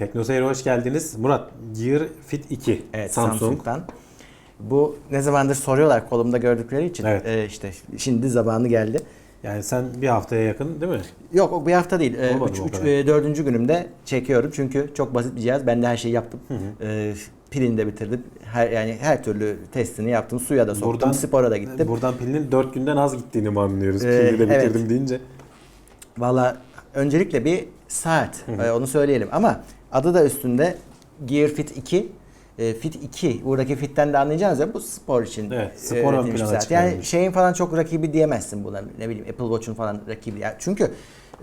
Teknoseyir'e hoş geldiniz. Murat, Gear Fit 2 Evet Samsung. Samsung'dan. Bu ne zamandır soruyorlar kolumda gördükleri için. Evet. Ee, işte şimdi zamanı geldi. Yani sen bir haftaya yakın değil mi? Yok o bir hafta değil. Ee, üç, üç, e, dördüncü günümde çekiyorum çünkü çok basit bir cihaz. Ben de her şeyi yaptım. Ee, pilini de bitirdim. Her, yani her türlü testini yaptım. Suya da soktum. spora da gittim. Buradan pilinin 4 günden az gittiğini mi anlıyoruz? Ee, Pili de bitirdim evet. deyince. Valla öncelikle bir saat e, onu söyleyelim ama adı da üstünde Gear Fit 2. E, Fit 2 buradaki fitten de anlayacağınız ya bu spor için Evet, e, spor üretilmiş bir saat. Yani şeyin falan çok rakibi diyemezsin buna ne bileyim Apple Watch'un falan rakibi. Yani çünkü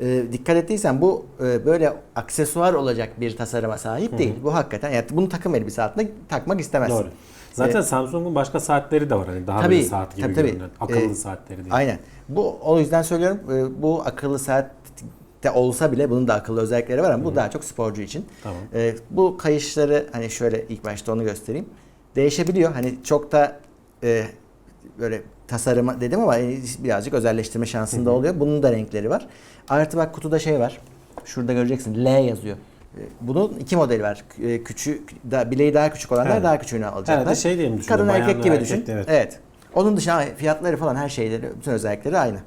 e, dikkat ettiysen bu e, böyle aksesuar olacak bir tasarıma sahip değil. Bu hakikaten yani bunu takım elbise altında takmak istemezsin. Doğru. Zaten Ee, Samsung'un başka saatleri de var. Hani daha Tabii, böyle saat gibi tabii, tabii. görünen. Akıllı Ee, saatleri değil. Aynen. Bu o yüzden söylüyorum e, bu akıllı saatte olsa bile bunun da akıllı özellikleri var ama bu daha çok sporcu için. Tamam. E, bu kayışları hani şöyle ilk başta onu göstereyim. Değişebiliyor. Hani çok da e, böyle tasarıma dedim ama birazcık özelleştirme şansında oluyor. Bunun da renkleri var. Artı bak kutuda şey var. Şurada göreceksin L yazıyor. E, Bunun iki modeli var. E, Küçük, da, bileği daha küçük olanlar Evet. daha küçüğünü alacaklar. Herhalde şey diye mi? Kadın erkek gibi erkek düşün. de, evet. evet. Onun dışında fiyatları falan her şeyleri, bütün özellikleri aynı.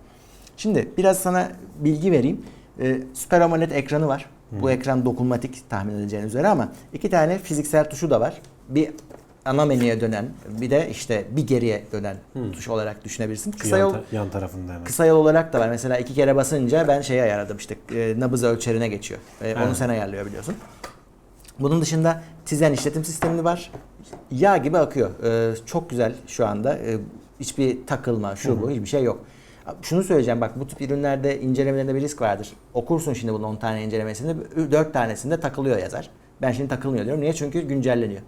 Şimdi biraz sana bilgi vereyim. Ee, Super AMOLED ekranı var. Bu ekran dokunmatik tahmin edeceğiniz üzere ama iki tane fiziksel tuşu da var. Bir ana menüye dönen, bir de işte bir geriye dönen tuş olarak düşünebilirsin. Kısa yan, yol yan tarafında hemen. kısa yol olarak da var. Mesela iki kere basınca ben şeyi ayarladım işte e, nabız ölçerine geçiyor. E, onu sen ayarlıyor biliyorsun. Bunun dışında Tizen işletim sistemi var. Yağ gibi akıyor. Ee, çok güzel şu anda. Ee, hiçbir takılma, şu bu, hiçbir şey yok. Şunu söyleyeceğim bak bu tip ürünlerde incelemelerinde bir risk vardır. Okursun şimdi bunun 10 tane incelemesinde 4 tanesinde takılıyor yazar. Ben şimdi takılmıyor diyorum. Niye? Çünkü güncelleniyor.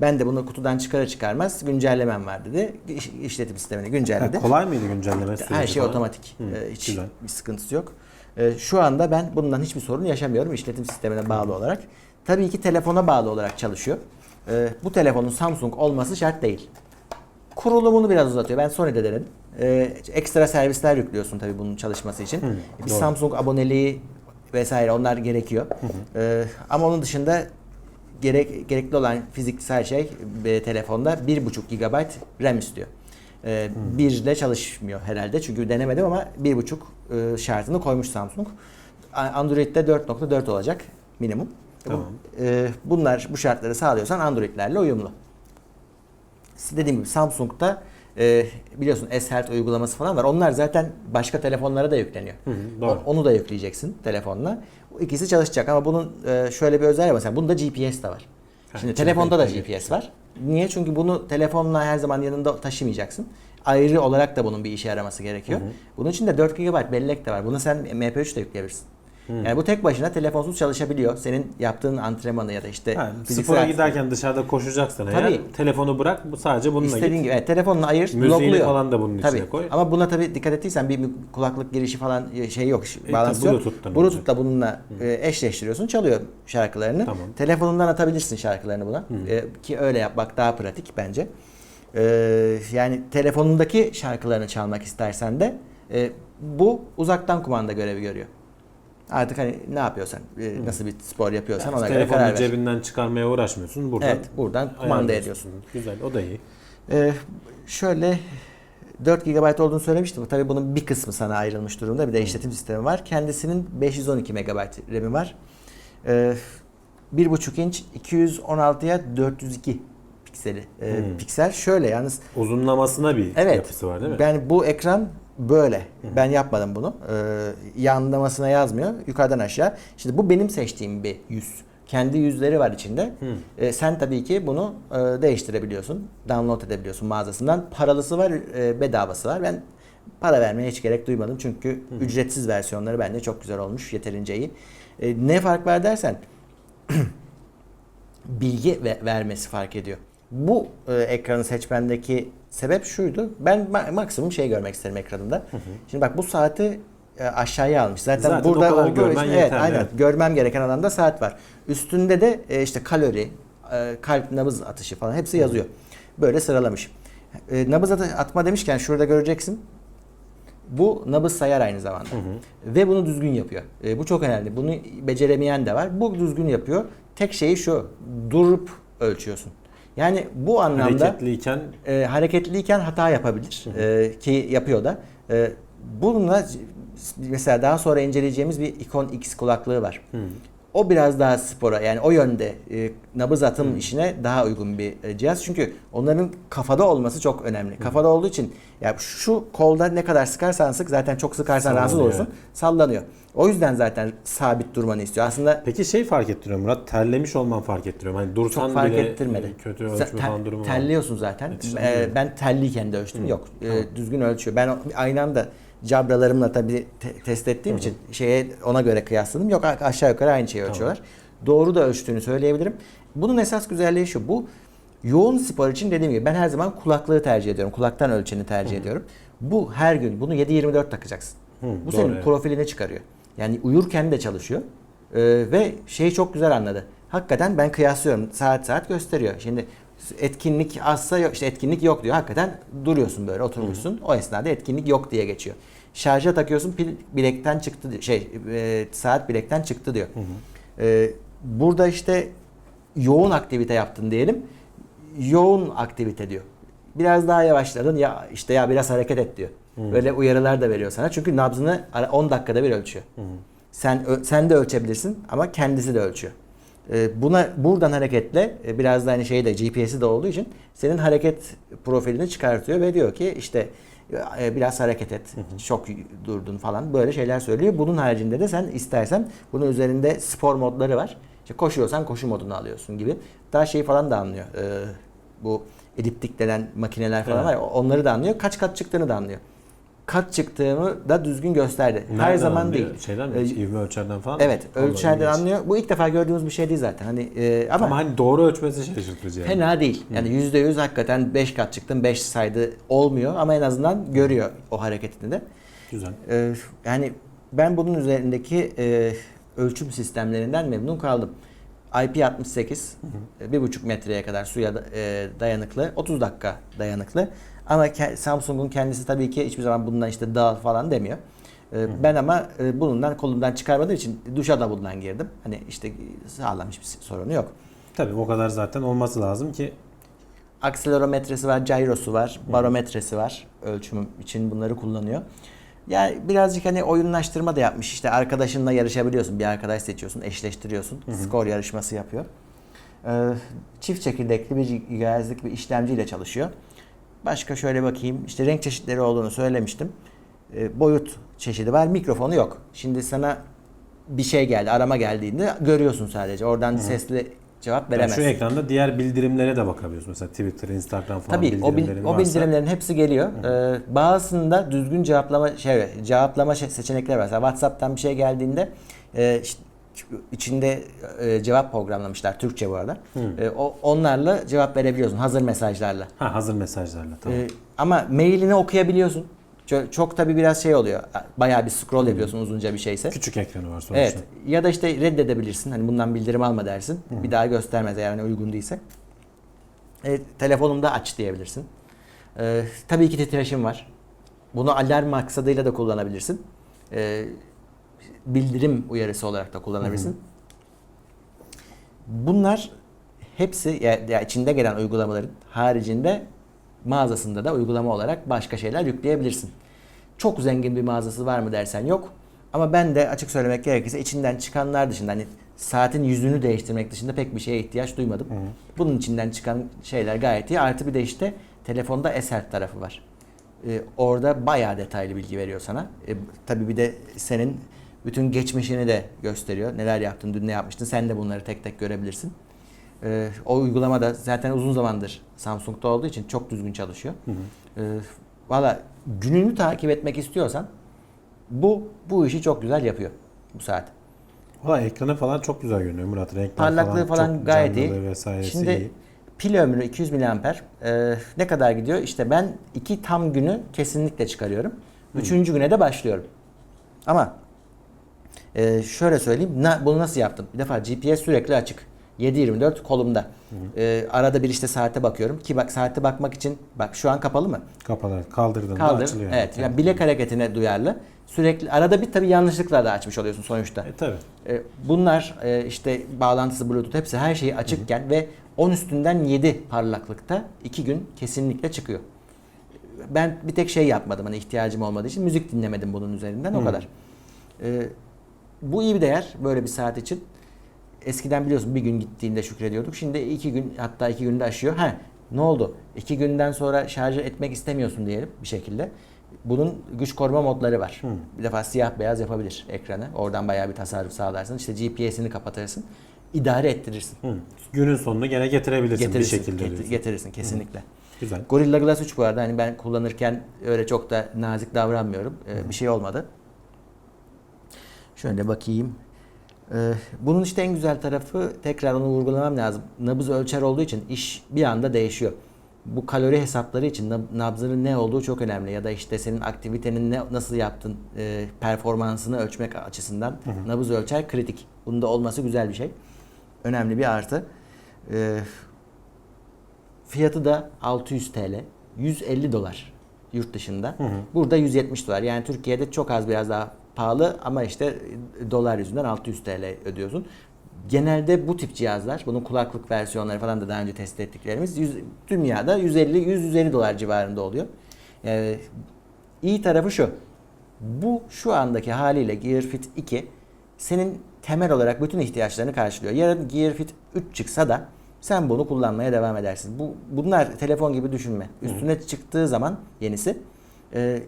Ben de bunu kutudan çıkara çıkarmaz güncellemem var dedi. İş- işletim sistemini güncelledi. Ha, kolay mıydı güncelleme süreci Her şey falan? otomatik. Hı, Ee, hiç güzel. bir sıkıntısı yok. Ee, şu anda ben bundan hiçbir sorun yaşamıyorum işletim sistemine bağlı olarak. Tabii ki telefona bağlı olarak çalışıyor. Ee, bu telefonun Samsung olması şart değil. Kurulumunu biraz uzatıyor. Ben Sony'de denedim. Ee, ekstra servisler yüklüyorsun tabii bunun çalışması için. bir doğru. Samsung aboneliği vesaire onlar gerekiyor. Ee, ama onun dışında gerek, gerekli olan fiziksel şey e, telefonda 1.5 GB RAM istiyor. Ee, Bir ile çalışmıyor herhalde çünkü denemedim ama 1.5 e, şartını koymuş Samsung. Android'de 4.4 olacak minimum. Tamam. Bu- e, bunlar bu şartları sağlıyorsan Android'lerle uyumlu. Dediğim gibi Samsung'da e, biliyorsun S-Health uygulaması falan var. Onlar zaten başka telefonlara da yükleniyor. Hı hı, doğru. Onu da yükleyeceksin telefonla. Bu ikisi çalışacak ama bunun e, şöyle bir özelliği var. Mesela bunda GPS de var. Şimdi telefonda da GPS var. Niye? Çünkü bunu telefonla her zaman yanında taşımayacaksın. Ayrı olarak da bunun bir işe yaraması gerekiyor. Bunun için de 4 GB bellek de var. Bunu sen MP3 de yükleyebilirsin. Yani bu tek başına telefonsuz çalışabiliyor. Senin yaptığın antrenmanı ya da işte Ha, fiziksel spora giderken dışarıda koşacaksan eğer Tabii. telefonu bırak sadece bununla İstediğin git. gibi. Evet, telefonunu ayır, Müziğini blokluyor. falan da bunun içine tabii. koy. Ama buna tabii dikkat ettiysen bir kulaklık girişi falan şey yok. E, bağlantısı yok. Bluetooth'tan Bluetooth'la bununla e, eşleştiriyorsun. Çalıyor şarkılarını. Tamam. Telefonundan atabilirsin şarkılarını buna. E, ki öyle yapmak daha pratik bence. E, yani telefonundaki şarkılarını çalmak istersen de e, bu uzaktan kumanda görevi görüyor. Artık hani ne yapıyorsan, e, nasıl bir spor yapıyorsan ona göre karar ver. cebinden çıkarmaya uğraşmıyorsun. Buradan Evet, buradan kumanda ediyorsun. Güzel o da iyi. Ee, şöyle 4 GB olduğunu söylemiştim. Tabii bunun bir kısmı sana ayrılmış durumda. Bir de işletim sistemi var. Kendisinin 512 MB RAM'i var. Ee, 1.5 inç 216'ya 402 pikseli. Ee, Hmm. Piksel şöyle yalnız Uzunlamasına bir evet yapısı var değil mi? ben bu ekran böyle. Ben yapmadım bunu. Ee, yanlamasına yazmıyor. Yukarıdan aşağı. Şimdi bu benim seçtiğim bir yüz. Kendi yüzleri var içinde. Ee, sen tabii ki bunu e, değiştirebiliyorsun. Download edebiliyorsun mağazasından. Paralısı var, e, bedavası var. Ben para vermeye hiç gerek duymadım. Çünkü ücretsiz versiyonları bence çok güzel olmuş. Yeterince iyi. E, ne fark var dersen bilgi ve vermesi fark ediyor. Bu e, ekranı seçmendeki sebep şuydu. Ben ma- maksimum şey görmek isterim ekranında. Şimdi bak bu saati e, aşağıya almış. Zaten, Zaten o burada olduğu görmen için evet, aynen evet. görmem gereken alanda saat var. Üstünde de e, işte kalori, e, kalp nabız atışı falan hepsi yazıyor. Böyle sıralamış. E, nabız atma demişken şurada göreceksin. Bu nabız sayar aynı zamanda. Ve bunu düzgün yapıyor. E, bu çok önemli. Bunu beceremeyen de var. Bu düzgün yapıyor. Tek şeyi şu. Durup ölçüyorsun. Yani bu anlamda Hareketliyken e, hareketliyken hata yapabilir E, ki yapıyor da. E, bununla mesela daha sonra inceleyeceğimiz bir Icon X kulaklığı var. O biraz daha spora yani o yönde e, nabız atım işine daha uygun bir e, cihaz. Çünkü onların kafada olması çok önemli. Kafada olduğu için ya şu kolda ne kadar sıkarsan sık zaten çok sıkarsan rahatsız olursun. Sallanıyor. O yüzden zaten sabit durmanı istiyor. Aslında Peki şey fark ettiriyor Murat, terlemiş olman fark ettiriyor. Hani dursan çok fark bile ettirmedi. e, kötü Sen ölçme ter- falan durumu var. Terliyorsun zaten. Ee, ben terliyken de ölçtüm. Yok. Ee, düzgün ölçüyor. Ben aynı anda cabralarımla tabii te- test ettiğim için şeye ona göre kıyasladım. Yok aşağı yukarı aynı şeyi ölçüyorlar. Doğru da ölçtüğünü söyleyebilirim. Bunun esas güzelliği şu. Bu yoğun spor için dediğim gibi ben her zaman kulaklığı tercih ediyorum. Kulaktan ölçeni tercih ediyorum. Bu her gün bunu 7-24 takacaksın. Bu doğru, senin evet. profilini çıkarıyor. Yani uyurken de çalışıyor. Ee, ve şeyi çok güzel anladı. Hakikaten ben kıyaslıyorum. Saat saat gösteriyor. Şimdi etkinlik azsa yok, işte etkinlik yok diyor. Hakikaten duruyorsun böyle oturmuşsun. O esnada etkinlik yok diye geçiyor. Şarja takıyorsun pil bilekten çıktı şey e, saat bilekten çıktı diyor. Ee, burada işte yoğun aktivite yaptın diyelim. Yoğun aktivite diyor. Biraz daha yavaşladın ya işte ya biraz hareket et diyor. Böyle uyarılar da veriyor sana. Çünkü nabzını ara- 10 dakikada bir ölçüyor. Sen ö- sen de ölçebilirsin ama kendisi de ölçüyor. Ee, buna buradan hareketle e, biraz da hani şey de GPS'i de olduğu için senin hareket profilini çıkartıyor ve diyor ki işte e, biraz hareket et. Çok durdun falan böyle şeyler söylüyor. Bunun haricinde de sen istersen bunun üzerinde spor modları var. İşte koşuyorsan koşu modunu alıyorsun gibi. Daha şey falan da anlıyor. Ee, bu eliptik denen makineler falan Evet. var ya onları da anlıyor. Kaç kat çıktığını da anlıyor. Kaç çıktığımı da düzgün gösterdi. Her Nereden zaman anlıyor? değil. Şeyden mi? Ee, İvme ölçerden falan? Evet, ölçerden ilginç. anlıyor. Bu ilk defa gördüğümüz bir şey değil zaten. Hani e, ama, Ama hani doğru ölçmesi şaşırtıcı yani. fena değil. Yani yüzde yüz hakikaten 5 kat çıktım, 5 saydı olmuyor ama en azından görüyor o hareketini de. Güzel. E, yani ben bunun üzerindeki e, ölçüm sistemlerinden memnun kaldım. IP68 e, bir buçuk metreye kadar suya e, dayanıklı, 30 dakika dayanıklı. Ama Samsung'un kendisi tabii ki hiçbir zaman bundan işte dağıl falan demiyor. E, Ben ama e, bundan kolumdan çıkarmadığım için duşa da bundan girdim. Hani işte sağlam hiçbir sorunu yok. Tabii o kadar zaten olması lazım ki Akselerometresi var, gyrosu var, barometresi var. Ölçüm için bunları kullanıyor. Yani birazcık hani oyunlaştırma da yapmış. İşte arkadaşınla yarışabiliyorsun. Bir arkadaş seçiyorsun, eşleştiriyorsun. Skor yarışması yapıyor. Ee, çift çekirdekli bir GHz'lik bir işlemciyle çalışıyor. Başka şöyle bakayım. İşte renk çeşitleri olduğunu söylemiştim. Ee, boyut çeşidi var. Mikrofonu yok. Şimdi sana bir şey geldi, arama geldiğinde görüyorsun sadece. Oradan sesli cevap yani veremezsin. şu ekranda diğer bildirimlere de bakabiliyorsun. Mesela Twitter, Instagram falan Tabii o, bil- bildirimlerin o bildirimlerin hepsi geliyor. Ee, bazısında düzgün cevaplama şey cevaplama şey- seçenekleri var. Mesela WhatsApp'tan bir şey geldiğinde e, işte içinde e, cevap programlamışlar Türkçe bu arada. E, o onlarla cevap verebiliyorsun hazır mesajlarla. Ha hazır mesajlarla tamam. E, ama mailini okuyabiliyorsun. Çok, çok tabii biraz şey oluyor. Bayağı bir scroll yapıyorsun uzunca bir şeyse. Küçük ekranı var sonuçta. Evet. Ya da işte reddedebilirsin. Hani bundan bildirim alma dersin. Bir daha göstermez eğer hani uygun değilse. E, telefonumda aç diyebilirsin. E, tabii ki titreşim var. Bunu alarm maksadıyla da kullanabilirsin. E, bildirim uyarısı olarak da kullanabilirsin. Bunlar hepsi ya, ya içinde gelen uygulamaların haricinde mağazasında da uygulama olarak başka şeyler yükleyebilirsin. Çok zengin bir mağazası var mı dersen yok. Ama ben de açık söylemek gerekirse içinden çıkanlar dışında hani saatin yüzünü değiştirmek dışında pek bir şeye ihtiyaç duymadım. Bunun içinden çıkan şeyler gayet iyi. Artı bir de işte telefonda Eser tarafı var. Ee, orada bayağı detaylı bilgi veriyor sana. Ee, tabii bir de senin bütün geçmişini de gösteriyor. Neler yaptın, dün ne yapmıştın sen de bunları tek tek görebilirsin. Ee, o uygulama da zaten uzun zamandır Samsung'da olduğu için çok düzgün çalışıyor. Ee, Valla gününü takip etmek istiyorsan bu bu işi çok güzel yapıyor bu saat. Valla ekranı falan çok güzel görünüyor Murat. Renkler Parlaklığı falan, çok gayet iyi. Vesairesi Şimdi iyi. pil ömrü 200 mAh. Ee, ne kadar gidiyor? İşte ben iki tam günü kesinlikle çıkarıyorum. Üçüncü güne de başlıyorum. Ama e, şöyle söyleyeyim. Na, bunu nasıl yaptım? Bir defa GPS sürekli açık. 7-24 kolumda. Ee, arada bir işte saate bakıyorum ki bak saate bakmak için bak şu an kapalı mı? Kapalı. Kaldırdığında Kaldır. açılıyor. Evet. Yani bilek hareketine duyarlı. Sürekli arada bir tabii yanlışlıkla da açmış oluyorsun sonuçta. E, tabii. E, Bunlar e, işte bağlantısı Bluetooth hepsi her şeyi açıkken ve 10 üstünden 7 parlaklıkta 2 gün kesinlikle çıkıyor. Ben bir tek şey yapmadım hani ihtiyacım olmadığı için müzik dinlemedim bunun üzerinden o Hı. kadar. E, bu iyi bir değer böyle bir saat için. Eskiden biliyorsun bir gün gittiğinde şükrediyorduk. Şimdi iki gün hatta iki günde aşıyor. Ha ne oldu? İki günden sonra şarj etmek istemiyorsun diyelim bir şekilde. Bunun güç koruma modları var. Hı. Bir defa siyah beyaz yapabilir ekranı. Oradan bayağı bir tasarruf sağlarsın. İşte GPS'ini kapatırsın. İdare ettirirsin. Hı. Günün sonunu gene getirebilirsin Getirirsin, bir şekilde. get- diyorsun. getirirsin kesinlikle. Güzel. Gorilla Glass 3 bu arada hani ben kullanırken öyle çok da nazik davranmıyorum. Ee, bir şey olmadı. Şöyle bakayım. Ee, bunun işte en güzel tarafı tekrar onu vurgulamam lazım. Nabız ölçer olduğu için iş bir anda değişiyor. Bu kalori hesapları için nab- nabzının ne olduğu çok önemli ya da işte senin aktivitenin ne nasıl yaptın e, performansını ölçmek açısından nabız ölçer kritik. Bunda olması güzel bir şey. Önemli bir artı. Ee, Fiyatı da 600 TL. 150 dolar yurt dışında. Hı hı. Burada 170 dolar. Yani Türkiye'de çok az biraz daha pahalı ama işte dolar yüzünden 600 TL ödüyorsun. Genelde bu tip cihazlar, bunun kulaklık versiyonları falan da daha önce test ettiklerimiz yüz- dünyada 150 150 dolar civarında oluyor. Ee, iyi tarafı şu. Bu şu andaki haliyle Gear Fit 2 senin temel olarak bütün ihtiyaçlarını karşılıyor. Yarın Gear Fit 3 çıksa da sen bunu kullanmaya devam edersin. Bu bunlar telefon gibi düşünme. Üstüne çıktığı zaman yenisi e,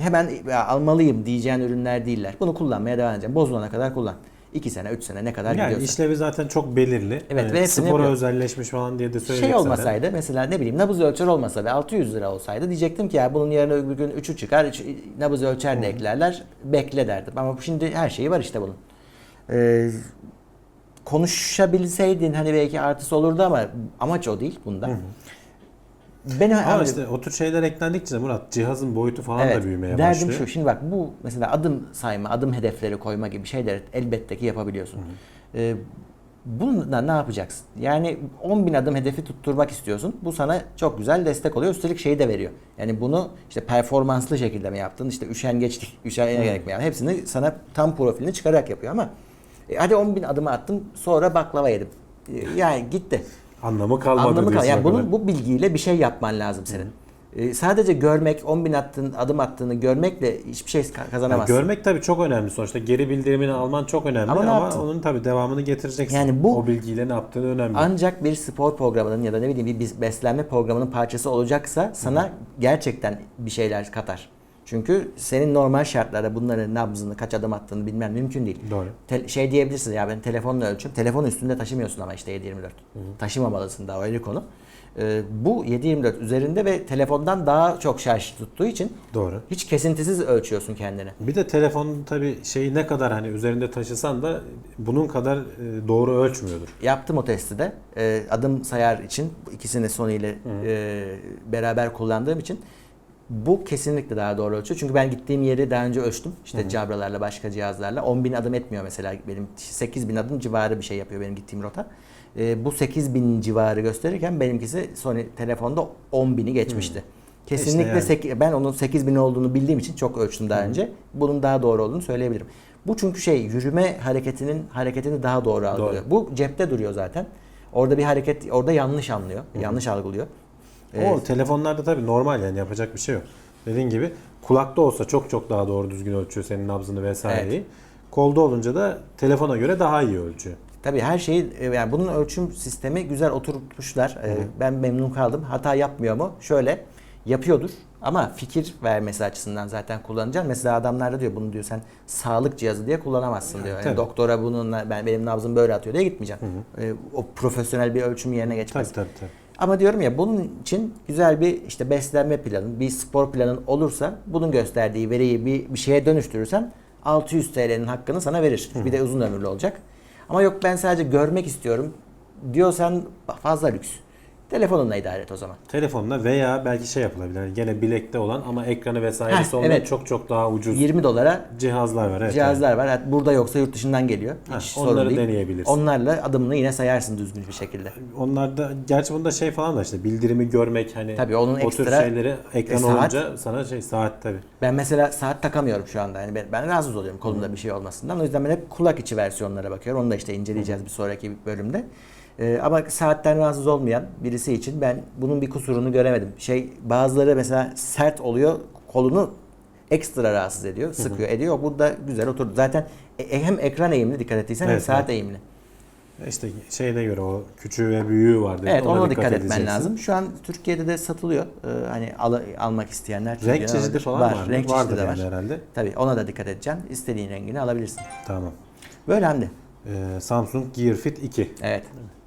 hemen almalıyım diyeceğin ürünler değiller. Bunu kullanmaya devam edeceğim. Bozulana kadar kullan. 2 sene, 3 sene ne kadar Yani gidiyorsa. işlevi zaten çok belirli. Evet, Hani spora yapıyor. özelleşmiş falan diye de söyledik şey zaten. olmasaydı mesela ne bileyim nabız ölçer olmasa ve 600 lira olsaydı diyecektim ki ya bunun yarın öbür gün 3'ü çıkar üç- nabız ölçer de eklerler bekle derdim. Ama şimdi her şeyi var işte bunun. Ee, konuşabilseydin hani belki artısı olurdu ama amaç o değil bunda. Hı hı. Ben Ama abi- işte o tür şeyler eklendikçe Murat cihazın boyutu falan da büyümeye derdim başlıyor. şu. Şimdi bak bu mesela adım sayma, adım hedefleri koyma gibi şeyleri elbette ki yapabiliyorsun. Ee, bununla ne yapacaksın? Yani 10 bin adım hedefi tutturmak istiyorsun. Bu sana çok güzel destek oluyor. Üstelik şeyi de veriyor. Yani bunu işte performanslı şekilde mi yaptın? İşte üşengeçlik, üşengelerek mi yaptın? Hepsini sana tam profilini çıkararak yapıyor ama e, hadi 10 bin adımı attım sonra baklava yedim. E, yani gitti. Anlamı kalmadı Anlamı kal. Yani bunun bu bilgiyle bir şey yapman lazım senin. Ee, sadece görmek, 10 bin attığın, adım attığını görmekle hiçbir şey ka- Yani kazanamazsın. görmek tabii çok önemli sonuçta. Geri bildirimini alman çok önemli Ama ama, onun tabii devamını getireceksin. Yani bu- o bilgiyle ne yaptığını önemli. Ancak bir spor programının ya da ne bileyim bir beslenme programının parçası olacaksa sana gerçekten bir şeyler katar. Çünkü senin normal şartlarda bunların nabzını, kaç adım attığını bilmen mümkün değil. Doğru. Te- şey diyebilirsin ya ben telefonla ölçüyorum. Telefonu üstünde taşımıyorsun ama işte 724. Taşımamalısın daha ayrı konu. Ee, bu 724 üzerinde ve telefondan daha çok şarj tuttuğu için Doğru. hiç kesintisiz ölçüyorsun kendini. Bir de telefonun tabii şeyi ne kadar hani üzerinde taşısan da bunun kadar e, doğru ölçmüyordur. Yaptım o testi de. Ee, adım sayar için ikisini Sony ile e, beraber kullandığım için bu kesinlikle daha doğru ölçüyor. Çünkü ben gittiğim yeri daha önce ölçtüm. İşte Cabralarla başka cihazlarla. 10 bin adım etmiyor mesela. Benim 8 bin adım civarı bir şey yapıyor benim gittiğim rota. Ee, bu 8 bin civarı gösterirken benimkisi Sony telefonda 10 bini geçmişti. Kesinlikle yani. sek- ben onun 8 bin olduğunu bildiğim için çok ölçtüm daha önce. Bunun daha doğru olduğunu söyleyebilirim. Bu çünkü şey yürüme hareketinin hareketini daha doğru algılıyor. Bu cepte duruyor zaten. Orada bir hareket orada yanlış anlıyor. Yanlış algılıyor. Ee, O telefonlarda tabii normal yani yapacak bir şey yok. Dediğin gibi kulakta olsa çok çok daha doğru düzgün ölçüyor senin nabzını vesaireyi. Kolda olunca da telefona göre daha iyi ölçüyor. Tabii her şeyi e, yani bunun ölçüm sistemi güzel oturtmuşlar. Ee, Ben memnun kaldım. Hata yapmıyor mu? Şöyle yapıyordur ama fikir vermesi açısından zaten kullanacaksın. Mesela adamlar da diyor bunu diyor sen sağlık cihazı diye kullanamazsın diyor. Yani tabii. doktora bununla ben benim nabzım böyle atıyor diye gitmeyeceksin. Ee, o profesyonel bir ölçüm yerine geçmez. Tabii tabii tabii. Ama diyorum ya bunun için güzel bir işte beslenme planın, bir spor planın olursa bunun gösterdiği veriyi bir, bir şeye dönüştürürsen 600 TL'nin hakkını sana verir. Bir de uzun ömürlü olacak. Ama yok ben sadece görmek istiyorum diyorsan fazla lüks. Telefonunla idare et o zaman. Telefonla veya belki şey yapılabilir. Yani gene bilekte olan ama ekranı vesairesi Heh, olan evet. çok çok daha ucuz 20 dolara cihazlar var. Evet, cihazlar var. Hatta Burada yoksa yurt dışından geliyor. Ha, Hiç onları sorun değil. deneyebilirsin. Onlarla adımını yine sayarsın düzgün bir şekilde. Onlar da gerçi bunda şey falan da işte bildirimi görmek hani Tabii onun o tür ekstra- şeyleri ekran E, saat? olunca sana şey saat tabii. Ben mesela saat takamıyorum şu anda. Yani ben, ben rahatsız oluyorum kolumda bir şey olmasından. O yüzden ben hep kulak içi versiyonlara bakıyorum. Onu da işte inceleyeceğiz bir sonraki bölümde. Ee, ama saatten rahatsız olmayan birisi için ben bunun bir kusurunu göremedim. Şey bazıları mesela sert oluyor, kolunu ekstra rahatsız ediyor, sıkıyor, ediyor. Bu da güzel oturdu. Zaten e- hem ekran eğimli dikkat ettiysen hem Evet, saat evet. eğimli. İşte şeyine göre o küçüğü ve büyüğü var. Evet ona, dikkat, etmen edeceksin. lazım. Şu an Türkiye'de de satılıyor. Ee, hani al- almak isteyenler. Renk çeşidi falan var. Renk çeşidi de var. yani herhalde. Tabii ona da dikkat edeceksin. İstediğin rengini alabilirsin. Tamam. Böyle Hamdi. Ee, Samsung Gear Fit 2. Evet.